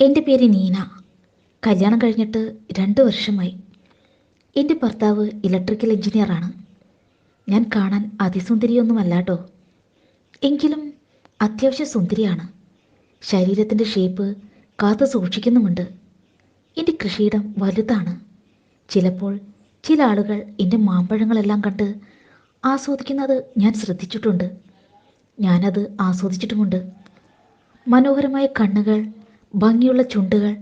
എന്റെ പേര് നീന. കല്യാണം കഴിഞ്ഞിട്ട് രണ്ട് വർഷമായി. എന്റെ ഭർത്താവ് ഇലക്ട്രിക്കൽ എഞ്ചിനീയറാണ് ഞാൻ കാണാൻ അതിസുന്ദരിയൊന്നുമല്ല കേട്ടോ എങ്കിലും അത്യാവശ്യം സുന്ദരിയാണ്. ശരീരത്തിന്റെ ഷേപ്പ് കാത്തു സൂക്ഷിക്കുന്നുമുണ്ട്. എന്റെ കൃഷിയിടം വലുതാണ്. ചിലപ്പോൾ ചില ആളുകൾ എന്റെ മാമ്പഴങ്ങളെല്ലാം കണ്ട് ആസ്വദിക്കുന്നത് ഞാൻ ശ്രദ്ധിച്ചിട്ടുണ്ട്. ഞാനത് ആസ്വദിച്ചിട്ടുമുണ്ട്. മനോഹരമായ കണ്ണുകൾ ഭംഗിയുള്ള ചുണ്ടുകൾ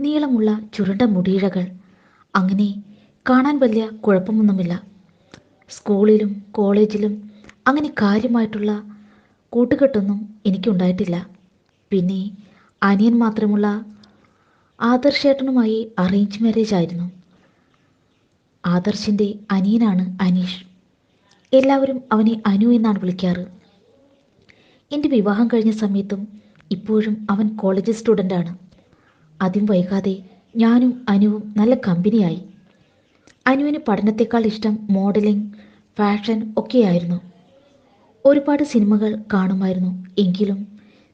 നീളമുള്ള ചുരുണ്ട മുടിയിഴകൾ. അങ്ങനെ കാണാൻ വലിയ കുഴപ്പമൊന്നുമില്ല. സ്കൂളിലും കോളേജിലും അങ്ങനെ കാര്യമായിട്ടുള്ള കൂട്ടുകെട്ടൊന്നും എനിക്കുണ്ടായിട്ടില്ല. പിന്നെ അനിയൻ മാത്രമുള്ള ആദർശേട്ടനുമായി അറേഞ്ച് മാരേജ് ആയിരുന്നു. ആദർശിന്റെ അനിയനാണ് അനീഷ്. എല്ലാവരും അവനെ അനു എന്നാണ് വിളിക്കാറ്. എന്റെ വിവാഹം കഴിഞ്ഞ സമയത്തും ഇപ്പോഴും അവൻ കോളേജ് സ്റ്റുഡന്റാണ് അതും വൈകാതെ ഞാനും അനുവും നല്ല കമ്പനിയായി അനുവിന് പഠനത്തെക്കാൾ ഇഷ്ടം മോഡലിംഗ് ഫാഷൻ ഒക്കെയായിരുന്നു. ഒരുപാട് സിനിമകൾ കാണുമായിരുന്നു. എങ്കിലും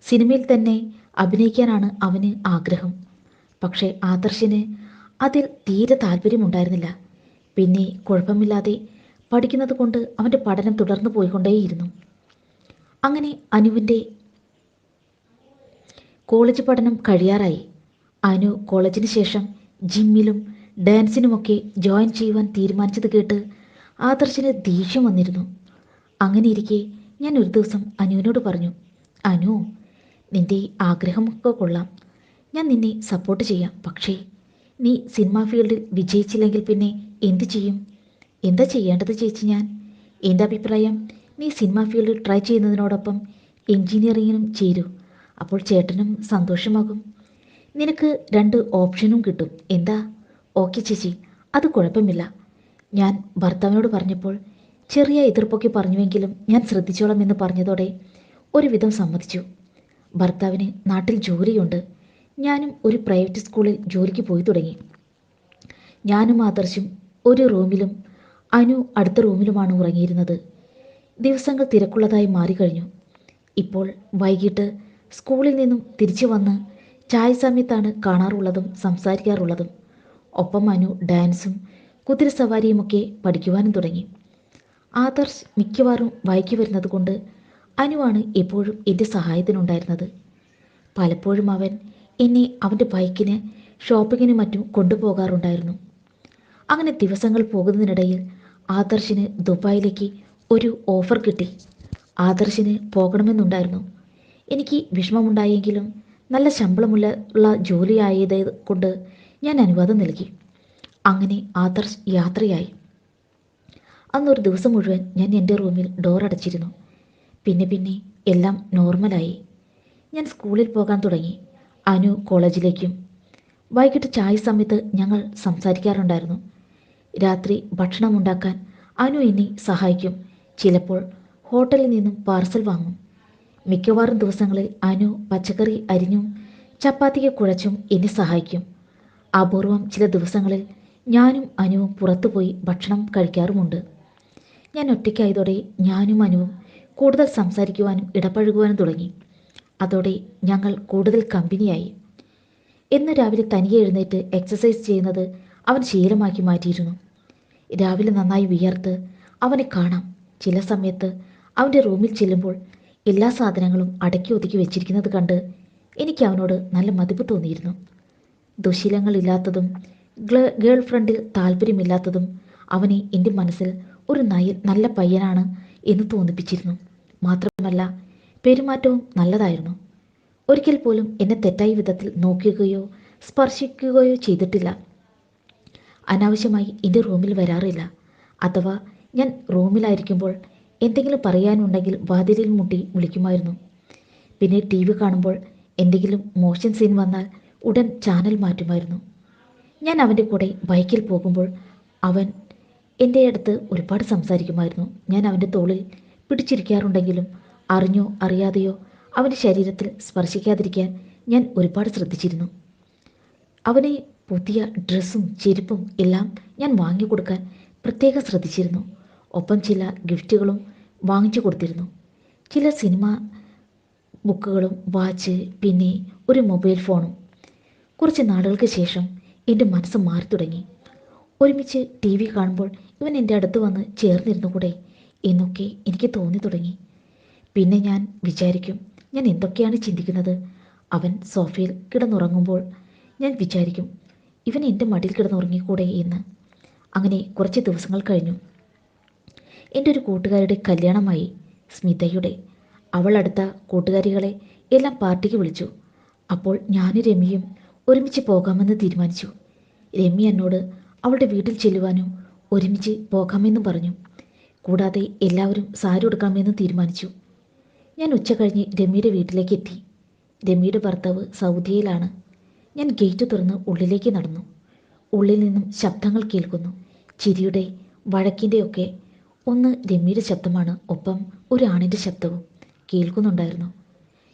സിനിമയിൽ തന്നെ അഭിനയിക്കാനാണ് അവന് ആഗ്രഹം. പക്ഷേ ആദർശിന് അതിൽ തീരെ താല്പര്യമുണ്ടായിരുന്നില്ല. പിന്നെ കുഴപ്പമില്ലാതെ പഠിക്കുന്നത് കൊണ്ട് അവന്റെ പഠനം തുടർന്നു പോയിക്കൊണ്ടേയിരുന്നു. അങ്ങനെ അനുവിന്റെ കോളേജ് പഠനം കഴിയാറായി. അനു കോളേജിന് ശേഷം ജിമ്മിലും ഡാൻസിനുമൊക്കെ ജോയിൻ ചെയ്യുവാൻ തീരുമാനിച്ചത് കേട്ട് ആദർശിന് ദേഷ്യം വന്നിരുന്നു. അങ്ങനെ ഇരിക്കെ ഞാൻ ഒരു ദിവസം അനുവിനോട് പറഞ്ഞു അനു നിന്റെ ആഗ്രഹമൊക്കെ കൊള്ളാം. ഞാൻ നിന്നെ സപ്പോർട്ട് ചെയ്യാം. പക്ഷേ നീ സിനിമാ ഫീൽഡിൽ വിജയിച്ചില്ലെങ്കിൽ പിന്നെ എന്ത് ചെയ്യും? എന്താ ചെയ്യേണ്ടത് ചേച്ചി ഞാൻ? എന്റെ അഭിപ്രായം നീ സിനിമാ ഫീൽഡിൽ ട്രൈ ചെയ്യുന്നതിനോടൊപ്പം എൻജിനീയറിങ്ങിനും ചേരൂ. അപ്പോൾ ചേട്ടനും സന്തോഷമാകും. നിനക്ക് രണ്ട് ഓപ്ഷനും കിട്ടും. എന്താ? ഓക്കെ ചേച്ചി. അത് കുഴപ്പമില്ല. ഞാൻ ഭർത്താവിനോട് പറഞ്ഞപ്പോൾ ചെറിയ എതിർപ്പൊക്കെ പറഞ്ഞുവെങ്കിലും ഞാൻ ശ്രദ്ധിച്ചോളാം എന്ന് പറഞ്ഞതോടെ ഒരുവിധം സമ്മതിച്ചു. ഭർത്താവിന് നാട്ടിൽ ജോലിയുണ്ട്. ഞാനും ഒരു പ്രൈവറ്റ് സ്കൂളിൽ ജോലിക്ക് പോയി തുടങ്ങി. ഞാനും ആദർശും ഒരു റൂമിലും അനു അടുത്ത റൂമിലുമാണ് ഉറങ്ങിയിരുന്നത്. ദിവസങ്ങൾ തിരക്കുള്ളതായി മാറിക്കഴിഞ്ഞു. ഇപ്പോൾ വൈകിട്ട് സ്കൂളിൽ നിന്നും തിരിച്ചു വന്ന് ചായ സമയത്താണ് കാണാറുള്ളതും സംസാരിക്കാറുള്ളതും. ഒപ്പം മനു ഡാൻസും കുതിര സവാരിയുമൊക്കെ പഠിക്കുവാനും തുടങ്ങി. ആദർശ് മിക്കവാറും വൈകി വരുന്നത് കൊണ്ട് അനുവാണ് എപ്പോഴും എന്റെ സഹായത്തിനുണ്ടായിരുന്നത്. പലപ്പോഴും അവൻ എന്നെ അവന്റെ ബൈക്കിന് ഷോപ്പിങ്ങിന് മറ്റും കൊണ്ടുപോകാറുണ്ടായിരുന്നു. അങ്ങനെ ദിവസങ്ങൾ പോകുന്നതിനിടയിൽ ആദർശിന് ദുബായിലേക്ക് ഒരു ഓഫർ കിട്ടി. ആദർശിന് പോകണമെന്നുണ്ടായിരുന്നു. എനിക്ക് വിഷമമുണ്ടായെങ്കിലും നല്ല ശമ്പളമുള്ള ഉള്ള ജോലിയായത് കൊണ്ട് ഞാൻ അനുവാദം നൽകി. അങ്ങനെ ആദർശ് യാത്രയായി. അന്നൊരു ദിവസം മുഴുവൻ ഞാൻ എന്റെ റൂമിൽ ഡോർ അടച്ചിരുന്നു. പിന്നെ പിന്നെ എല്ലാം നോർമലായി ഞാൻ സ്കൂളിൽ പോകാൻ തുടങ്ങി. അനു കോളേജിലേക്കും വൈകിട്ട് ചായ സമയത്ത് ഞങ്ങൾ സംസാരിക്കാറുണ്ടായിരുന്നു. രാത്രി ഭക്ഷണം ഉണ്ടാക്കാൻ അനു എന്നെ സഹായിക്കും. ചിലപ്പോൾ ഹോട്ടലിൽ നിന്നും പാർസൽ വാങ്ങും. മിക്കവാറും ദിവസങ്ങളിൽ അനു പച്ചക്കറി അരിഞ്ഞും ചപ്പാത്തിക്ക് കുഴച്ചും എന്നെ സഹായിക്കും. അപൂർവം ചില ദിവസങ്ങളിൽ ഞാനും അനുവും പുറത്തുപോയി ഭക്ഷണം കഴിക്കാറുമുണ്ട്. ഞാൻ ഒറ്റയ്ക്കായതോടെ ഞാനും അനുവും കൂടുതൽ സംസാരിക്കുവാനും ഇടപഴകുവാനും തുടങ്ങി. അതോടെ ഞങ്ങൾ കൂടുതൽ കമ്പനിയായി. എന്ന് രാവിലെ തനിയെ എഴുന്നേറ്റ് എക്സസൈസ് ചെയ്യുന്നത് അവൻ ശീലമാക്കി മാറ്റിയിരുന്നു. രാവിലെ നന്നായി വിയർത്ത് അവനെ കാണാം. ചില സമയത്ത് അവന്റെ റൂമിൽ ചെല്ലുമ്പോൾ എല്ലാ സാധനങ്ങളും അടക്കി ഒതുക്കി വെച്ചിരിക്കുന്നത് കണ്ട് എനിക്ക് അവനോട് നല്ല മതിപ്പ് തോന്നിയിരുന്നു. ദുശീലങ്ങളില്ലാത്തതും ഗേൾ ഫ്രണ്ടിൽ താല്പര്യമില്ലാത്തതും അവനെ എന്റെ മനസ്സിൽ ഒരു നല്ല പയ്യനാണ് എന്ന് തോന്നിപ്പിച്ചിരുന്നു. മാത്രമല്ല പെരുമാറ്റവും നല്ലതായിരുന്നു. ഒരിക്കൽ പോലും എന്നെ തെറ്റായ വിധത്തിൽ നോക്കുകയോ സ്പർശിക്കുകയോ ചെയ്തിട്ടില്ല. അനാവശ്യമായി എന്റെ റൂമിൽ വരാറില്ല. അഥവാ ഞാൻ റൂമിലായിരിക്കുമ്പോൾ എന്തെങ്കിലും പറയാനുണ്ടെങ്കിൽ വാതിലിൽ മുട്ടി വിളിക്കുമായിരുന്നു. പിന്നെ ടി വി കാണുമ്പോൾ എന്തെങ്കിലും മോഷൻ സീൻ വന്നാൽ ഉടൻ ചാനൽ മാറ്റുമായിരുന്നു. ഞാൻ അവന്റെ കൂടെ ബൈക്കിൽ പോകുമ്പോൾ അവൻ എന്റെ അടുത്ത് ഒരുപാട് സംസാരിക്കുമായിരുന്നു. ഞാൻ അവന്റെ തോളിൽ പിടിച്ചിരിക്കാറുണ്ടെങ്കിലും അറിഞ്ഞോ അറിയാതെയോ അവന്റെ ശരീരത്തിൽ സ്പർശിക്കാതിരിക്കാൻ ഞാൻ ഒരുപാട് ശ്രദ്ധിച്ചിരുന്നു. അവനെ പുതിയ ഡ്രസ്സും ചെരുപ്പും എല്ലാം ഞാൻ വാങ്ങിക്കൊടുക്കാൻ പ്രത്യേകം ശ്രദ്ധിച്ചിരുന്നു. ഒപ്പം ചില ഗിഫ്റ്റുകളും വാങ്ങിച്ചു കൊടുത്തിരുന്നു. ചില സിനിമ ബുക്കുകളും വാച്ച് പിന്നെ ഒരു മൊബൈൽ ഫോണും. കുറച്ച് നാളുകൾക്ക് ശേഷം എന്റെ മനസ്സ് മാറി തുടങ്ങി. ഒരുമിച്ച് ടി വി കാണുമ്പോൾ ഇവൻ എന്റെ അടുത്ത് വന്ന് ചേർന്നിരുന്നു കൂടെ എന്നൊക്കെ എനിക്ക് തോന്നി തുടങ്ങി. പിന്നെ ഞാൻ വിചാരിക്കും ഞാൻ എന്തൊക്കെയാണ് ചിന്തിക്കുന്നത്? അവൻ സോഫയിൽ കിടന്നുറങ്ങുമ്പോൾ ഞാൻ വിചാരിക്കും ഇവൻ എന്റെ മടിയിൽ കിടന്നുറങ്ങിക്കൂടെ എന്ന്. അങ്ങനെ കുറച്ച് ദിവസങ്ങൾ കഴിഞ്ഞു. എന്റെ ഒരു കൂട്ടുകാരിയുടെ കല്യാണമായി സ്മിതയുടെ. അവൾ അടുത്ത കൂട്ടുകാരികളെ എല്ലാം പാർട്ടിക്ക് വിളിച്ചു. അപ്പോൾ ഞാനും രമ്യയും ഒരുമിച്ച് പോകാമെന്ന് തീരുമാനിച്ചു. രമ്യ എന്നോട് അവളുടെ വീട്ടിൽ ചെല്ലുവാനും ഒരുമിച്ച് പോകാമെന്നും പറഞ്ഞു. കൂടാതെ എല്ലാവരും സാരി എടുക്കാമെന്ന് തീരുമാനിച്ചു. ഞാൻ ഉച്ച കഴിഞ്ഞ് രമ്യയുടെ വീട്ടിലേക്ക് എത്തി. രമ്യയുടെ ഭർത്താവ് സൗദിയിലാണ്. ഞാൻ ഗേറ്റ് തുറന്ന് ഉള്ളിലേക്ക് നടന്നു. ഉള്ളിൽ നിന്നും ശബ്ദങ്ങൾ കേൾക്കുന്നു. ചിരിയുടെ വഴക്കിന്റെയൊക്കെ ഒന്ന് രമ്യയുടെ ശബ്ദമാണ്. ഒപ്പം ഒരു ആണിന്റെ ശബ്ദവും കേൾക്കുന്നുണ്ടായിരുന്നു.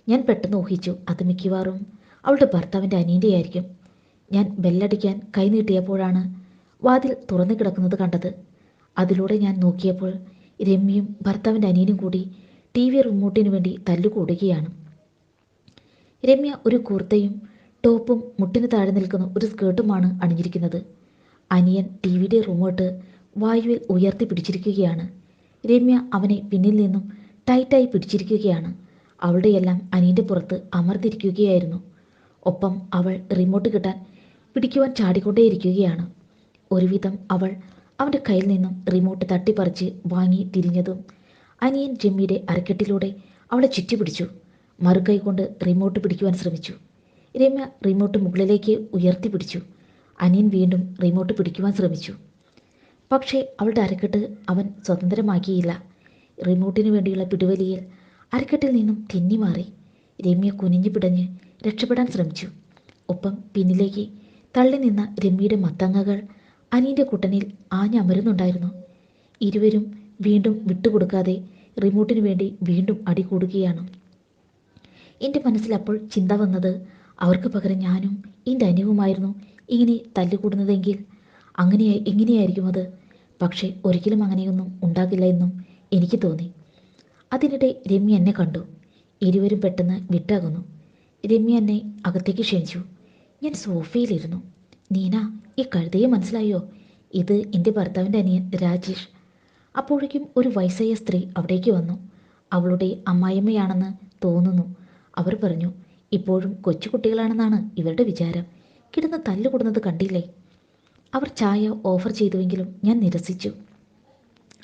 ഞാൻ പെട്ടെന്ന് ഊഹിച്ചു അത് മിക്കവാറും അവളുടെ ഭർത്താവിന്റെ അനിയന്റെ ആയിരിക്കും. ഞാൻ ബെല്ലടിക്കാൻ കൈ നീട്ടിയപ്പോഴാണ് വാതിൽ തുറന്നു കിടക്കുന്നത് കണ്ടത്. അതിലൂടെ ഞാൻ നോക്കിയപ്പോൾ രമ്യയും ഭർത്താവിന്റെ അനിയനും കൂടി ടി വി റിമോട്ടിനു വേണ്ടി തല്ലുകൂടുകയാണ്. രമ്യ ഒരു കുർത്തയും ടോപ്പും മുട്ടിന് താഴെ നിൽക്കുന്ന ഒരു സ്കേർട്ടുമാണ് അണിഞ്ഞിരിക്കുന്നത്. അനിയൻ ടി വിയുടെ റിമോട്ട് വായുവിൽ ഉയർത്തി പിടിച്ചിരിക്കുകയാണ്. രമ്യ അവനെ പിന്നിൽ നിന്നും ടൈറ്റായി പിടിച്ചിരിക്കുകയാണ്. അവളുടെയെല്ലാം അനിയന്റെ പുറത്ത് അമർത്തിരിക്കുകയായിരുന്നു ഒപ്പം അവൾ റിമോട്ട് കിട്ടാൻ പിടിക്കുവാൻ ചാടിക്കൊണ്ടേയിരിക്കുകയാണ്. ഒരുവിധം അവൾ അവന്റെ കയ്യിൽ നിന്നും റിമോട്ട് തട്ടിപ്പറിച്ച് വാങ്ങി തിരിഞ്ഞതും അനിയൻ ജമ്മിയുടെ അരക്കെട്ടിലൂടെ അവളെ ചുറ്റിപ്പിടിച്ചു. മറുകൈ കൊണ്ട് റിമോട്ട് പിടിക്കുവാൻ ശ്രമിച്ചു. രമ്യ റിമോട്ട് മുകളിലേക്ക് ഉയർത്തി പിടിച്ചു അനിയൻ വീണ്ടും റിമോട്ട് പിടിക്കുവാൻ ശ്രമിച്ചു. പക്ഷേ അവളുടെ അരക്കെട്ട് അവൻ സ്വതന്ത്രമാക്കിയില്ല. റിമോട്ടിന് വേണ്ടിയുള്ള പിടിവലിയിൽ അരക്കെട്ടിൽ നിന്നും തെന്നി മാറി. രമ്യ കുനിഞ്ഞു പിടഞ്ഞ് രക്ഷപ്പെടാൻ ശ്രമിച്ചു. ഒപ്പം പിന്നിലേക്ക് തള്ളി നിന്ന രമ്യയുടെ മത്തങ്ങകൾ അനിയന്റെ കുട്ടനിൽ ആഞ്ഞമരുന്നുണ്ടായിരുന്നു. ഇരുവരും വീണ്ടും വിട്ടുകൊടുക്കാതെ റിമോട്ടിന് വേണ്ടി വീണ്ടും അടികൂടുകയാണ് എന്റെ മനസ്സിൽ അപ്പോൾ ചിന്ത വന്നത് അവർക്ക് പകരം ഞാനും എന്റെ അനിയവുമായിരുന്നു ഇങ്ങനെ തല്ലുകൂടുന്നതെങ്കിൽ അങ്ങനെ എങ്ങനെയായിരിക്കും അത്? പക്ഷേ ഒരിക്കലും അങ്ങനെയൊന്നും ഉണ്ടാകില്ല എന്നും എനിക്ക് തോന്നി. അതിനിടെ രമ്യ എന്നെ കണ്ടു. ഇരുവരും പെട്ടെന്ന് വിട്ടാകുന്നു. രമ്യ എന്നെ അകത്തേക്ക് ക്ഷണിച്ചു. ഞാൻ സോഫയിലിരുന്നു. നീന ഈ കഴുതയെ മനസ്സിലായോ? ഇത് എന്റെ ഭർത്താവിന്റെ അനിയൻ രാജേഷ്. അപ്പോഴേക്കും ഒരു വയസ്സായ സ്ത്രീ അവിടേക്ക് വന്നു. അവളുടെ അമ്മായിയമ്മയാണെന്ന് തോന്നുന്നു. അവർ പറഞ്ഞു ഇപ്പോഴും കൊച്ചുകുട്ടികളാണെന്നാണ് ഇവരുടെ വിചാരം. കിടന്ന് തല്ലുകൂടുന്നത് കണ്ടില്ലേ? അവർ ചായ ഓഫർ ചെയ്തുവെങ്കിലും ഞാൻ നിരസിച്ചു.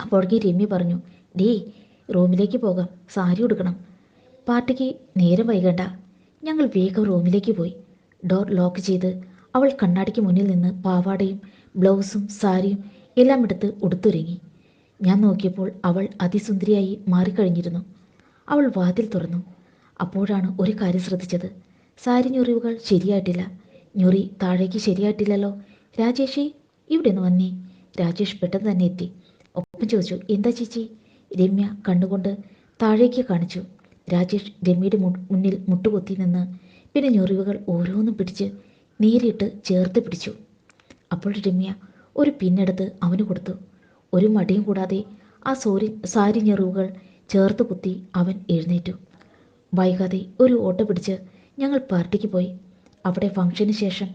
അപ്പോഴേക്ക് രമ്യ പറഞ്ഞു ഡേ റൂമിലേക്ക് പോകാം. സാരി ഉടുക്കണം. പാർട്ടിക്ക് നേരം വൈകണ്ട. ഞങ്ങൾ വേഗം റൂമിലേക്ക് പോയി. ഡോർ ലോക്ക് ചെയ്ത് അവൾ കണ്ണാടിക്ക് മുന്നിൽ നിന്ന് പാവാടയും ബ്ലൗസും സാരിയും എല്ലാം എടുത്ത് ഉടുത്തൊരുങ്ങി. ഞാൻ നോക്കിയപ്പോൾ അവൾ അതിസുന്ദരിയായി മാറിക്കഴിഞ്ഞിരുന്നു. അവൾ വാതിൽ തുറന്നു. അപ്പോഴാണ് ഒരു കാര്യം ശ്രദ്ധിച്ചത്. സാരി ഞൊറിവുകൾ ശരിയായിട്ടില്ല. ഞൊറി താഴേക്ക് ശരിയായിട്ടില്ലല്ലോ. രാജേഷേ ഇവിടെ നിന്ന് വന്നേ. രാജേഷ് പെട്ടെന്ന് തന്നെ എത്തി. ഒപ്പം ചോദിച്ചു എന്താ ചേച്ചി? രമ്യ കണ്ണുകൊണ്ട് താഴേക്ക് കാണിച്ചു. രാജേഷ് രമ്യയുടെ മുന്നിൽ മുട്ടുകുത്തി നിന്ന് പിന്നെ ഞൊറിവുകൾ ഓരോന്നും പിടിച്ച് നേരിട്ട് ചേർത്ത് പിടിച്ചു. അപ്പോൾ രമ്യ ഒരു പിന്നെടുത്ത് അവന് കൊടുത്തു. ഒരു മടിയും കൂടാതെ ആ സോരി സാരി ഞെറിവുകൾ ചേർത്ത് കുത്തി അവൻ എഴുന്നേറ്റു. വൈകാതെ ഒരു ഓട്ടോ പിടിച്ച് ഞങ്ങൾ പാർട്ടിക്ക് പോയി. അവിടെ ഫംഗ്ഷന് ശേഷം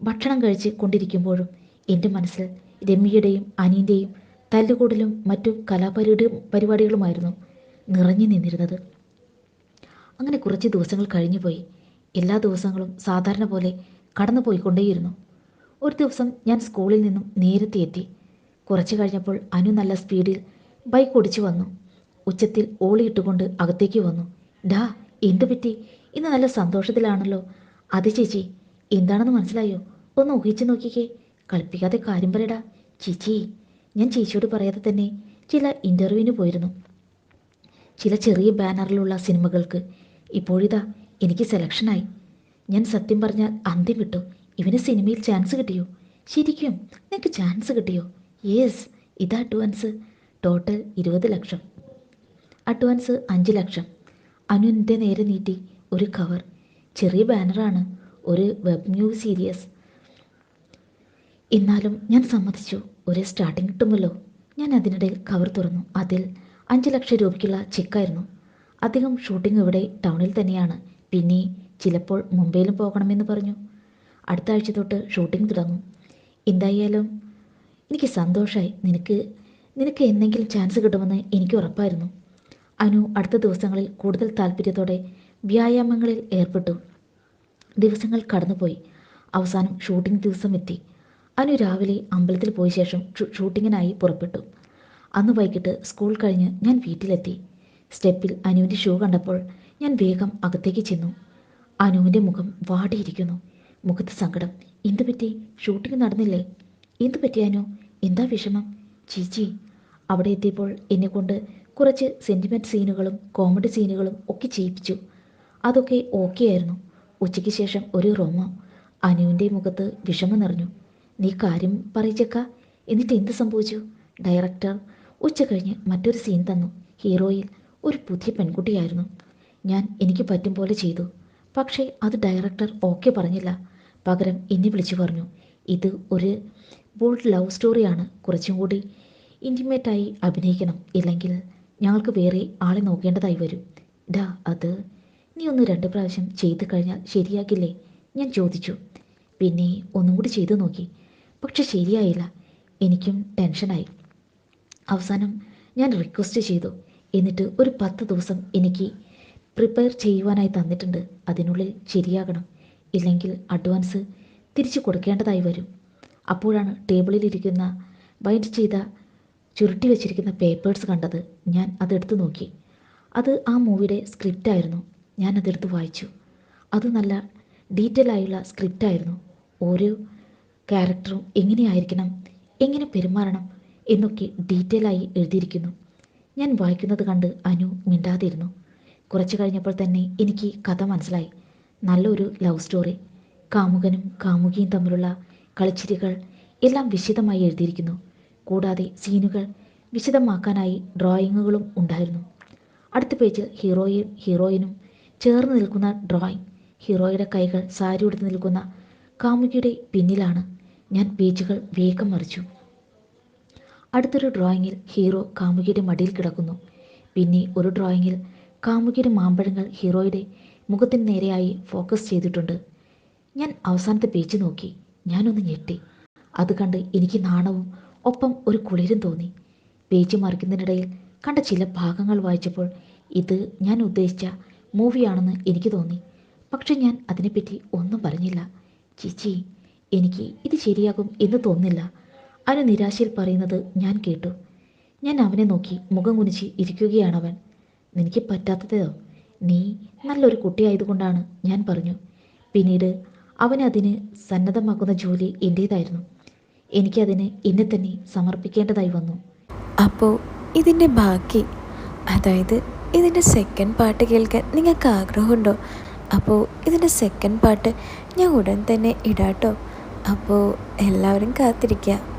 ഭക്ഷണം കഴിച്ച് കൊണ്ടിരിക്കുമ്പോഴും എന്റെ മനസ്സിൽ രമ്യയുടെയും അനിയന്റെയും തല്ലുകൂടലും മറ്റു കലാപരിപാടി പരിപാടികളുമായിരുന്നു നിറഞ്ഞു നിന്നിരുന്നത്. അങ്ങനെ കുറച്ച് ദിവസങ്ങൾ കഴിഞ്ഞുപോയി എല്ലാ ദിവസങ്ങളും സാധാരണ പോലെ കടന്നു പോയിക്കൊണ്ടേയിരുന്നു. ഒരു ദിവസം ഞാൻ സ്കൂളിൽ നിന്നും നേരത്തെ എത്തി. കുറച്ച് കഴിഞ്ഞപ്പോൾ അനു നല്ല സ്പീഡിൽ ബൈക്ക് ഓടിച്ചു വന്നു. ഉച്ചത്തിൽ ഓളിയിട്ടുകൊണ്ട് അകത്തേക്ക് വന്നു. ഡാ എന്തു പറ്റി ഇന്ന് നല്ല സന്തോഷത്തിലാണല്ലോ. അത് ചേച്ചി. എന്താണെന്ന് മനസ്സിലായോ? ഒന്ന് ഊഹിച്ചു നോക്കിക്കേ. കളിപ്പിക്കാതെ കാര്യം പറയടാ. ചേച്ചി ഞാൻ ചേച്ചിയോട് പറയാതെ തന്നെ ചില ഇന്റർവ്യൂവിന് പോയിരുന്നു. ചില ചെറിയ ബാനറിലുള്ള സിനിമകൾക്ക് ഇപ്പോഴിതാ എനിക്ക് സെലക്ഷനായി ഞാൻ സത്യം പറഞ്ഞാൽ അന്ത്യം കിട്ടും. ഇവന് സിനിമയിൽ ചാൻസ് കിട്ടിയോ? ശരിക്കും നിനക്ക് ചാൻസ് കിട്ടിയോ? യെസ് ഇതാ അഡ്വാൻസ് ടോട്ടൽ ഇരുപത് ലക്ഷം. അഡ്വാൻസ് അഞ്ച് ലക്ഷം. അനുവിന്റെ നേരെ നീട്ടി ഒരു കവർ ചെറിയ ബാനറാണ് ഒരു വെബ് ന്യൂസ് സീരീസ് എന്നാലും ഞാൻ സമ്മതിച്ചു. ഒരു സ്റ്റാർട്ടിംഗ് കിട്ടുമല്ലോ. ഞാൻ അതിനിടയിൽ കവർ തുറന്നു. അതിൽ അഞ്ച് ലക്ഷം രൂപയ്ക്കുള്ള ചെക്കായിരുന്നു അധികം ഷൂട്ടിംഗ് ഇവിടെ ടൗണിൽ തന്നെയാണ്. പിന്നെ ചിലപ്പോൾ മുംബൈയിലും പോകണമെന്ന് പറഞ്ഞു. അടുത്ത ആഴ്ച തൊട്ട് ഷൂട്ടിംഗ് തുടങ്ങും. എന്തായാലും എനിക്ക് സന്തോഷമായി നിനക്ക് നിനക്ക് എന്തെങ്കിലും ചാൻസ് കിട്ടുമെന്ന് എനിക്ക് ഉറപ്പായിരുന്നു. അനു അടുത്ത ദിവസങ്ങളിൽ കൂടുതൽ താല്പര്യത്തോടെ വ്യായാമങ്ങളിൽ ഏർപ്പെട്ടു. ദിവസങ്ങൾ കടന്നുപോയി. അവസാനം ഷൂട്ടിംഗ് ദിവസം എത്തി അനു രാവിലെ അമ്പലത്തിൽ പോയ ശേഷം ഷൂട്ടിങ്ങിനായി പുറപ്പെട്ടു. അന്ന് വൈകിട്ട് സ്കൂൾ കഴിഞ്ഞ് ഞാൻ വീട്ടിലെത്തി. സ്റ്റെപ്പിൽ അനുവിന്റെ ഷൂ കണ്ടപ്പോൾ ഞാൻ വേഗം അകത്തേക്ക് ചെന്നു. അനുവിന്റെ മുഖം വാടിയിരിക്കുന്നു. മുഖത്ത് സങ്കടം. എന്തു പറ്റി? ഷൂട്ടിംഗ് നടന്നില്ലേ? എന്തു പറ്റി അനു? എന്താ വിഷമം? ചീച്ചി അവിടെ എത്തിയപ്പോൾ എന്നെക്കൊണ്ട് കുറച്ച് സെന്റിമെന്റ് സീനുകളും കോമഡി സീനുകളും ഒക്കെ ചെയ്യിപ്പിച്ചു. അതൊക്കെ ഓക്കെ ആയിരുന്നു. ഉച്ചയ്ക്ക് ശേഷം ഒരു റോമോ അനുവിന്റെ മുഖത്ത് വിഷമം നിറഞ്ഞു. നീ കാര്യം പറയിച്ചേക്ക? എന്നിട്ട് എന്ത് സംഭവിച്ചു? ഡയറക്ടർ ഉച്ച കഴിഞ്ഞ് മറ്റൊരു സീൻ തന്നു. ഹീറോയിൽ ഒരു പുതിയ പെൺകുട്ടിയായിരുന്നു. ഞാൻ എനിക്ക് പറ്റും പോലെ ചെയ്തു. പക്ഷേ അത് ഡയറക്ടർ ഓക്കെ പറഞ്ഞില്ല. പകരം എന്നെ വിളിച്ചു പറഞ്ഞു. ഇത് ഒരു ബോൾഡ് ലവ് സ്റ്റോറിയാണ്. കുറച്ചും കൂടി ഇന്റിമേറ്റായി അഭിനയിക്കണം. ഇല്ലെങ്കിൽ ഞങ്ങൾക്ക് വേറെ ആളെ നോക്കേണ്ടതായി വരും. ഡാ അത് നീ ഒന്ന് രണ്ട് പ്രാവശ്യം ചെയ്തു കഴിഞ്ഞാൽ ശരിയാകില്ലേ? ഞാൻ ചോദിച്ചു. പിന്നെ ഒന്നും കൂടി ചെയ്തു നോക്കി. പക്ഷെ ശരിയായില്ല. എനിക്കും ടെൻഷനായി. അവസാനം ഞാൻ റിക്വസ്റ്റ് ചെയ്തു. എന്നിട്ട് ഒരു പത്ത് ദിവസം എനിക്ക് പ്രിപ്പയർ ചെയ്യുവാനായി തന്നിട്ടുണ്ട്. അതിനുള്ളിൽ ശരിയാകണം. ഇല്ലെങ്കിൽ അഡ്വാൻസ് തിരിച്ചു കൊടുക്കേണ്ടതായി വരും. അപ്പോഴാണ് ടേബിളിലിരിക്കുന്ന ബൈൻഡ് ചെയ്ത ചുരുട്ടി വെച്ചിരിക്കുന്ന പേപ്പേഴ്സ് കണ്ടത്. ഞാൻ അതെടുത്ത് നോക്കി. അത് ആ മൂവിയുടെ സ്ക്രിപ്റ്റായിരുന്നു. ഞാൻ അതെടുത്ത് വായിച്ചു. അത് നല്ല ഡീറ്റെയിൽ ആയുള്ള സ്ക്രിപ്റ്റായിരുന്നു ഓരോ ക്യാരക്ടറും എങ്ങനെയായിരിക്കണം എങ്ങനെ പെരുമാറണം എന്നൊക്കെ ഡീറ്റെയിൽ ആയി എഴുതിയിരിക്കുന്നു. ഞാൻ വായിക്കുന്നത് കണ്ട് അനു മിണ്ടാതിരുന്നു. കുറച്ച് കഴിഞ്ഞപ്പോൾ തന്നെ എനിക്ക് കഥ മനസ്സിലായി. നല്ലൊരു ലവ് സ്റ്റോറി. കാമുകനും കാമുകിയും തമ്മിലുള്ള കളിച്ചിരികൾ എല്ലാം വിശദമായി എഴുതിയിരിക്കുന്നു. കൂടാതെ സീനുകൾ വിശദമാക്കാനായി ഡ്രോയിങ്ങുകളും ഉണ്ടായിരുന്നു. അടുത്ത പേജിൽ ഹീറോയും ഹീറോയിനും ചേർന്ന് നിൽക്കുന്ന ഡ്രോയിങ് ഹീറോയുടെ കൈകൾ സാരി ഉടുത്ത് നിൽക്കുന്ന കാമുകിയുടെ പിന്നിലാണ്. ഞാൻ പേജുകൾ വേഗം മറിച്ചു അടുത്തൊരു ഡ്രോയിങ്ങിൽ ഹീറോ കാമുകിയുടെ മടിയിൽ കിടക്കുന്നു. പിന്നെ ഒരു ഡ്രോയിങ്ങിൽ കാമുകിയുടെ മാമ്പഴങ്ങൾ ഹീറോയുടെ മുഖത്തിന് നേരെയായി ഫോക്കസ് ചെയ്തിട്ടുണ്ട്. ഞാൻ അവസാനത്തെ പേജ് നോക്കി. ഞാനൊന്ന് ഞെട്ടി. അത് കണ്ട് എനിക്ക് നാണവും ഒപ്പം ഒരു കുളിരും തോന്നി. പേജ് മറിക്കുന്നതിനിടയിൽ കണ്ട ചില ഭാഗങ്ങൾ വായിച്ചപ്പോൾ ഇത് ഞാൻ ഉദ്ദേശിച്ച മൂവിയാണെന്ന് എനിക്ക് തോന്നി. പക്ഷെ ഞാൻ അതിനെപ്പറ്റി ഒന്നും പറഞ്ഞില്ല. ചിച്ചി എനിക്ക് ഇത് ശരിയാകും എന്ന് തോന്നില്ല അനു നിരാശയിൽ പറയുന്നത് ഞാൻ കേട്ടു. ഞാൻ അവനെ നോക്കി മുഖം കുനിച്ച് ഇരിക്കുകയാണവൻ നിനക്ക് പറ്റാത്തതോ? നീ നല്ലൊരു കുട്ടിയായതുകൊണ്ടാണ് ഞാൻ പറഞ്ഞു. പിന്നീട് അവനതിന് സന്നദ്ധമാക്കുന്ന ജോലി എന്റേതായിരുന്നു എനിക്കതിന് എന്നെ തന്നെ സമർപ്പിക്കേണ്ടതായി വന്നു. അപ്പോൾ ഇതിന്റെ ബാക്കി അതായത് ഇതിന്റെ സെക്കൻഡ് പാട്ട് കേൾക്കാൻ നിങ്ങൾക്ക് ആഗ്രഹമുണ്ടോ? അപ്പോൾ ഇതിന്റെ സെക്കൻഡ് പാട്ട് ഞാൻ ഉടൻ തന്നെ ഇടാട്ടോ. അപ്പോൾ എല്ലാവരും കാത്തിരിക്കുക